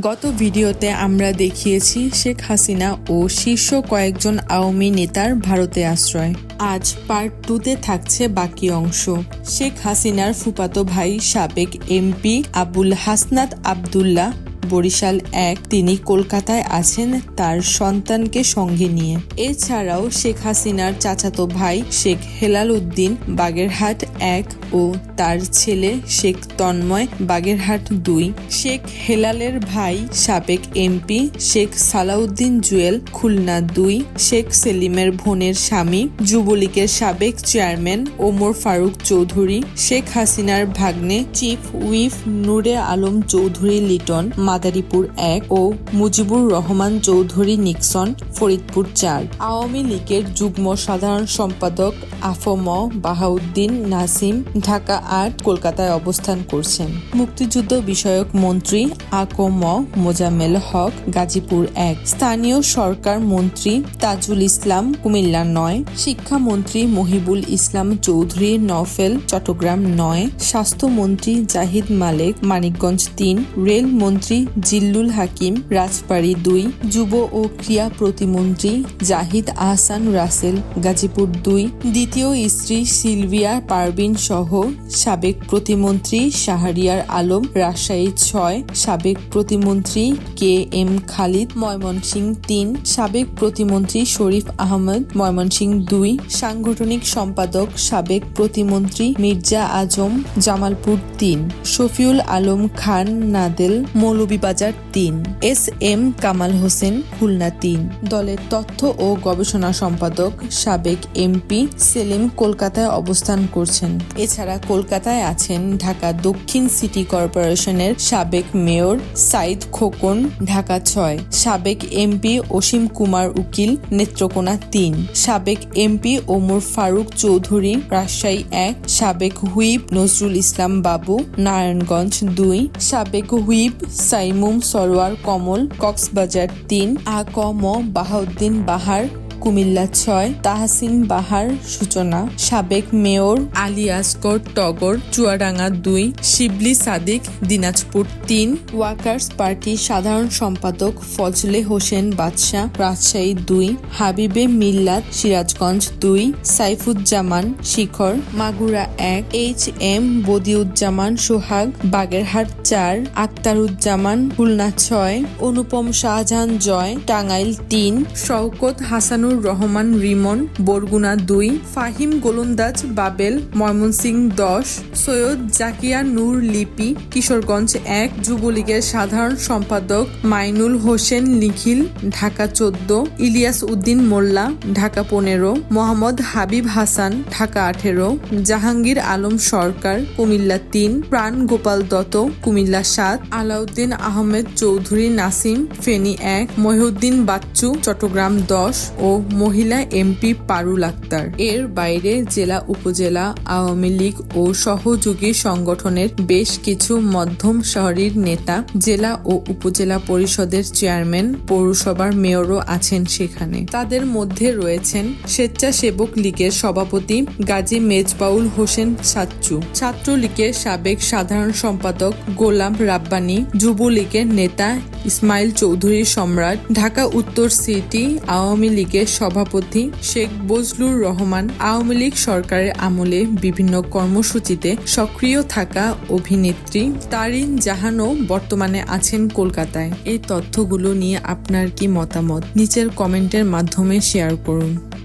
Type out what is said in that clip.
গত ভিডিওতে আমরা দেখিয়েছি শেখ হাসিনা ও শীর্ষ কয়েকজন আওয়ামী নেতার ভারতে আশ্রয়। আজ পার্ট টুতে থাকছে বাকি অংশ। শেখ হাসিনার ফুপাতো ভাই সাবেক এমপি আবুল হাসনাত আবদুল্লাহ বরিশাল এক। তিনি কলকাতায় আছেন তার সন্তানকে সঙ্গে নিয়ে। এছাড়াও শেখ হাসিনার চাচাতো ভাই শেখ হেলাল উদ্দিন বাগেরহাট এক ও তার ছেলে শেখ তন্ময় বাগেরহাট দুই। শেখ হেলালের ভাই সাবেক এমপি শেখ সালাউদ্দিন জুয়েল খুলনা দুই। শেখ সেলিমের বোনের স্বামী যুবলীগের সাবেক চেয়ারম্যান ওমর ফারুক চৌধুরী। শেখ হাসিনার ভাগ্নে চিফ উইফ নূরে আলম চৌধুরী লিটন মাদারীপুর এক ও মুজিবুর রহমান চৌধুরী নিক্সন ফরিদপুর চার। আওয়ামী লীগের যুগ্ম সাধারণ সম্পাদক আফম বাহাউদ্দিন নাসিম ঢাকা আট কলকাতায় অবস্থান করছেন। মুক্তিযুদ্ধ বিষয়ক মন্ত্রী আকম মোজাম্মেল হক গাজীপুর এক। স্থানীয় সরকার মন্ত্রী তাজুল ইসলাম কুমিল্লা নয়। শিক্ষামন্ত্রী মহিবুল ইসলাম চৌধুরী নফেল চট্টগ্রাম নয়। স্বাস্থ্যমন্ত্রী জাহিদ মালেক মানিকগঞ্জ তিন। রেল মন্ত্রী জিল্লুল হাকিম রাজবাড়ী দুই, যুব ও ক্রীড়া প্রতিমন্ত্রী জাহিদ আহসান রাসেল, গাজীপুর দুই, দ্বিতীয় স্ত্রী সিলভিয়া পারভিন সহ সাবেক প্রতিমন্ত্রী শাহরিয়ার আলম, রাজশাহী ছয়, সাবেক প্রতিমন্ত্রী কে এম খালিদ, ময়মনসিংহ তিন, সাবেক প্রতিমন্ত্রী শরীফ আহমদ, ময়মনসিংহ দুই, সাংগঠনিক সম্পাদক সাবেক প্রতিমন্ত্রী মির্জা আজম, জামালপুর তিন, শফিউল আলম খান, নাদেল মৌলভীবাজার তিন, এস এম কামাল হোসেন, খুলনা তিন। দলের তথ্য ও গবেষণা সম্পাদক সাবেক এমপি সেলিম কলকাতায় অবস্থান করছেন। এছাড়া কলকাতায় আছেন ঢাকা দক্ষিণ সিটি কর্পোরেশনের সাবেক মেয়র সাইদ খোকন, ঢাকা ছয়। সাবেক এমপি অসীম কুমার উকিল, নেত্রকোনা তিন। সাবেক এমপি ওমর ফারুক চৌধুরী, রাজশাহী এক। সাবেক হুইপ নজরুল ইসলাম বাবু, নারায়ণগঞ্জ দুই। সাবেক হুইপ সাইমুম সরোয়ার কমল কক্সবাজার তিন আ ক ম বাহাউদ্দিন বাহার কুমিল্লা ছয়, তাহসিন বাহার সূচনা, সাবেক মেয়র আলী আসগর টগর, চুয়াডাঙ্গা দুই, শিবলি সাদিক, দিনাজপুর তিন ওয়ার্কার্স পার্টি সাধারণ সম্পাদক ফজলে হোসেন বাদশাহ রাজশাহী দুই, হাবিবে মিল্লাত, সিরাজগঞ্জ দুই, সাইফুজ্জামান শিখর, মাগুরা এক, এইচ এম বদিউজ্জামান সোহাগ, বাগেরহাট চার, আক্তারুজ্জামান খুলনা ছয়, অনুপম শাহজাহান জয়, টাঙ্গাইল তিন, শওকত হাসানুর রহমান, রিমন, বরগুনা দুই, ফাহিম গোলন্দাজ, বাবেল ময়মনসিংহ দশ, সৈয়দ জাকিয়া নূর লিপি, কিশোরগঞ্জ এক, যুবলীগের সাধারণ সম্পাদক মাইনুল হোসেন নিখিল, ঢাকা চোদ্দ, ইলিয়াস উদ্দিন মোল্লা, ঢাকা পনেরো, মোহাম্মদ হাবিব হাসান, ঢাকা আঠেরো, জাহাঙ্গীর আলম সরকার, কুমিল্লা তিন, প্রাণ গোপাল দত্ত, কুমিল্লা সাত, আলাউদ্দিন আহমেদ চৌধুরী নাসিম, ফেনী এক, মহিউদ্দিন বাচ্চু, চট্টগ্রাম দশ ও মহিলা এমপি পারুল আক্তার। এর বাইরে জেলা উপজেলা, আওয়ামী লীগ ও সহযোগী সংগঠনের বেশ কিছু মধ্যম শহরের নেতা জেলা ও উপজেলা পরিষদের চেয়ারম্যান, পৌরসভার মেয়রও আছেন সেখানে। তাদের মধ্যে রয়েছেন স্বেচ্ছাসেবক লীগের সভাপতি গাজী মেজবাউল হোসেন সাচ্চু। ছাত্রলীগের সাবেক সাধারণ সম্পাদক গোলাম রাব্বানি, যুবলীগের নেতা ইসমাইল চৌধুরী সম্রাট, ঢাকা উত্তর সিটি আওয়ামী লীগের সভাপতি শেখ বজলুর রহমান আওয়ামী লীগ সরকারের আমলে বিভিন্ন কর্মসূচিতে সক্রিয় থাকা অভিনেত্রী তারিন জাহানও বর্তমানে আছেন কলকাতায়। এই তথ্যগুলো নিয়ে আপনার কি মতামত? নিচের কমেন্টের মাধ্যমে শেয়ার করুন।